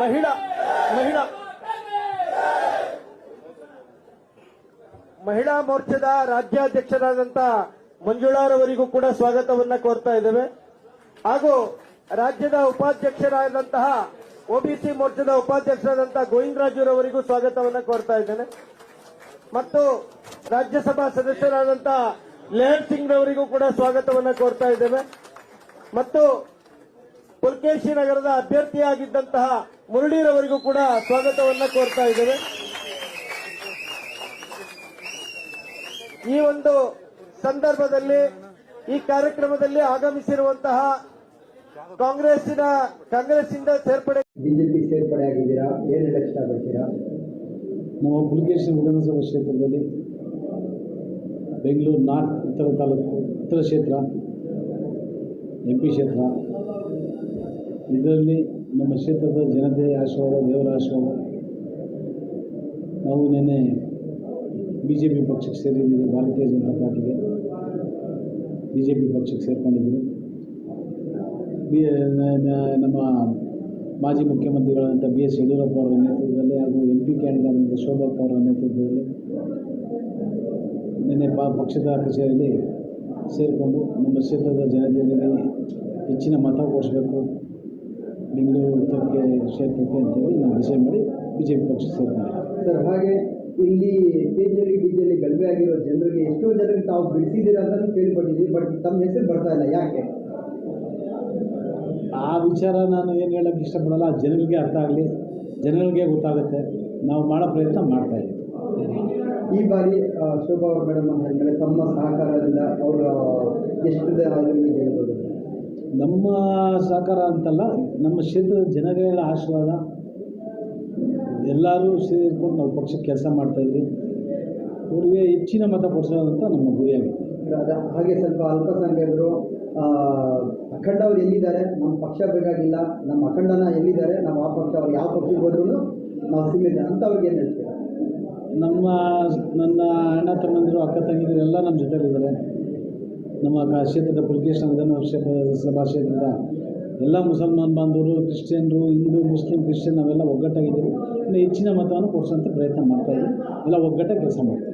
ಮಹಿಳಾ ಮಹಿಳಾ. ಮಹಿಳಾ ಮೋರ್ಚಾದ ರಾಜ್ಯಾಧ್ಯಕ್ಷರಾದಂತ ಮಂಜುಳಾರವರಿಗೂ ಕೂಡ ಸ್ವಾಗತವನ್ನ ಕೋರ್ತಾ ಇದ್ದೇವೆ. ಹಾಗೂ ರಾಜ್ಯದ ಉಪಾಧ್ಯಕ್ಷರಾದಂತಹ ಒಬಿಸಿ ಮೋರ್ಚಾದ ಉಪಾಧ್ಯಕ್ಷರಾದಂತಹ ಗೋವಿಂದರಾಜುರವರಿಗೂ ಸ್ವಾಗತವನ್ನ ಕೋರ್ತಾ ಇದ್ದೇನೆ. ಮತ್ತು ರಾಜ್ಯಸಭಾ ಸದಸ್ಯರಾದಂತಹ ಲೇಹರ್ ಸಿಂಗ್ ರವರಿಗೂ ಕೂಡ ಸ್ವಾಗತವನ್ನ ಕೋರ್ತಾ ಇದ್ದೇವೆ. ಮತ್ತು ಪುಲ್ಕೇಶಿ ನಗರದ ಅಭ್ಯರ್ಥಿಯಾಗಿದ್ದಂತಹ ಮುರಳೀರವರಿಗೂ ಕೂಡ ಸ್ವಾಗತವನ್ನ ಕೋರ್ತಾ ಇದ್ದೇವೆ. ಈ ಒಂದು ಸಂದರ್ಭದಲ್ಲಿ ಈ ಕಾರ್ಯಕ್ರಮದಲ್ಲಿ ಆಗಮಿಸಿರುವಂತಹ ಕಾಂಗ್ರೆಸ್ಸಿನ ಕಾಂಗ್ರೆಸ್ಸಿಂದ ಸೇರ್ಪಡೆ ಬಿಜೆಪಿ ಸೇರ್ಪಡೆ ಆಗಿದ್ದೀರಾ? ಏನು ಹೇಳಕ್ ಇಷ್ಟಪಡ್ತೀರಾ? ನಮ್ಮ ಪುಲಿಕೇಶನ್ ವಿಧಾನಸಭಾ ಕ್ಷೇತ್ರದಲ್ಲಿ ಬೆಂಗಳೂರು ನಾರ್ತ್ ಉತ್ತರ ತಾಲೂಕು ಉತ್ತರ ಕ್ಷೇತ್ರ ಎಂ ಪಿ ಕ್ಷೇತ್ರ ಇದರಲ್ಲಿ ನಮ್ಮ ಕ್ಷೇತ್ರದ ಜನತೆಯ ಆಶೀರ್ವಾದ, ದೇವರ ಆಶೀರ್ವಾದ. ನಾವು ನಿನ್ನೆ ಬಿ ಜೆ ಪಿ ಪಕ್ಷಕ್ಕೆ ಸೇರಿದ್ದೀವಿ, ಭಾರತೀಯ ಜನತಾ ಪಾರ್ಟಿಗೆ. ಬಿ ಜೆ ಪಿ ಪಕ್ಷಕ್ಕೆ ಸೇರ್ಕೊಂಡಿದ್ದೀವಿ. ಬಿ ನಮ್ಮ ಮಾಜಿ ಮುಖ್ಯಮಂತ್ರಿಗಳಾದಂಥ ಬಿ ಎಸ್ ಯಡಿಯೂರಪ್ಪ ಅವರ ನೇತೃತ್ವದಲ್ಲಿ ಹಾಗೂ ಎಂ ಪಿ ಕ್ಯಾಂಡಿಡೇಟ್ ಶೋಭಪ್ಪ ಅವರ ನೇತೃತ್ವದಲ್ಲಿ ನಿನ್ನೆ ಪಾ, ಪಕ್ಷದ ಕಚೇರಿಯಲ್ಲಿ ಸೇರಿಕೊಂಡು ನಮ್ಮ ಕ್ಷೇತ್ರದ ಜನತೆಯಲ್ಲಿ ಹೆಚ್ಚಿನ ಮತ ಕೊಡಿಸ್ಬೇಕು. ಬೆಂಗಳೂರು ಉತ್ತರಕ್ಕೆ ಕ್ಷೇತ್ರಕ್ಕೆ ಅಂತೇಳಿ ನಾವು ಡಿಸೈಡ್ ಮಾಡಿ ಬಿ ಜೆ ಪಿ ಪಕ್ಷ ಸೇರ್ತೀವಿ. ಸರ್ ಹಾಗೆ ಇಲ್ಲಿ ಕೆಜೆಲಿ ಡಿಜೆಲಿ ಗಲಭೆ ಆಗಿರೋ ಜನರಿಗೆ ಎಷ್ಟೋ ಜನರಿಗೆ ತಾವು ಬಿಡಿಸಿದ್ದೀರಾ ಅಂತ ಕೇಳ್ಪಟ್ಟಿದ್ದೀವಿ ಬಟ್ ತಮ್ಮ ಹೆಸರು ಬರ್ತಾ ಇಲ್ಲ ಯಾಕೆ? ಆ ವಿಚಾರ ನಾನು ಏನು ಹೇಳೋಕ್ಕೆ ಇಷ್ಟಪಡಲ್ಲ ಆ ಜನಗಳಿಗೆ ಅರ್ಥ ಆಗಲಿ ಜನರಿಗೆ ಗೊತ್ತಾಗುತ್ತೆ ನಾವು ಮಾಡೋ ಪ್ರಯತ್ನ ಮಾಡ್ತಾ ಇದ್ದೀವಿ. ಈ ಬಾರಿ ಶೋಭಾ ಅವ್ರ ಮೇಡಮ್ ಅಂತ ಹೇಳಿದ್ರೆ ತಮ್ಮ ಸಹಕಾರದಿಂದ ಅವರು ಎಷ್ಟು ಗೆಲ್ಬೋದು ನಮ್ಮ ಸಹಕಾರ ಅಂತಲ್ಲ ನಮ್ಮ ಕ್ಷೇತ್ರದ ಜನಗಳ ಆಶೀರ್ವಾದ. ಎಲ್ಲರೂ ಸೇರಿಕೊಂಡು ನಾವು ಪಕ್ಷಕ್ಕೆ ಕೆಲಸ ಮಾಡ್ತಾಯಿದ್ವಿ ಅವರಿಗೆ ಹೆಚ್ಚಿನ ಮತ ಕೊಡಿಸೋದಂತ ನಮ್ಮ ಗುರಿಯಾಗಿದೆ ಹಾಗೆ ಸ್ವಲ್ಪ ಅಲ್ಪಸಂಖ್ಯಾತರು ಅಖಂಡ ಅವ್ರು ಎಲ್ಲಿದ್ದಾರೆ? ನಮ್ಮ ಪಕ್ಷ ಬೇಕಾಗಿಲ್ಲ. ನಮ್ಮ ಅಖಂಡನ ಎಲ್ಲಿದ್ದಾರೆ? ನಾವು ಆ ಪಕ್ಷ ಅವ್ರು ಯಾವ ಪಕ್ಷಕ್ಕೆ ಹೋದ್ರೂ ನಾವು ಸಿಗಲಿಲ್ಲ ಅಂತ ಅವ್ರಿಗೆ ಏನು ಹೇಳ್ತೀರಾ? ನಮ್ಮ ನನ್ನ ಅಣ್ಣ ತಮ್ಮಂದಿರು ಅಕ್ಕ ತಂಗಿದ್ರು ಎಲ್ಲ ನಮ್ಮ ಜೊತೆಲಿದ್ದಾರೆ. ನಮ್ಮ ಕ್ಷೇತ್ರದ ಪುಲಿಕೇಶ್ನ ವಿಧಾನಸಭಾ ಸಭಾ ಕ್ಷೇತ್ರದ ಎಲ್ಲ ಮುಸಲ್ಮಾನ್ ಬಾಂಧವರು, ಕ್ರಿಶ್ಚಿಯನ್ರು, ಹಿಂದೂ, ಮುಸ್ಲಿಂ, ಕ್ರಿಶ್ಚಿಯನ್ ನಾವೆಲ್ಲ ಒಗ್ಗಟ್ಟಾಗಿದ್ದೀವಿ. ಇನ್ನು ಹೆಚ್ಚಿನ ಮತವನ್ನು ಕೊಡಿಸೋಂಥ ಪ್ರಯತ್ನ ಮಾಡ್ತಾಯಿದ್ದೀವಿ ಎಲ್ಲ ಒಗ್ಗಟ್ಟಾಗಿ ಕೆಲಸ ಮಾಡ್ತೀವಿ.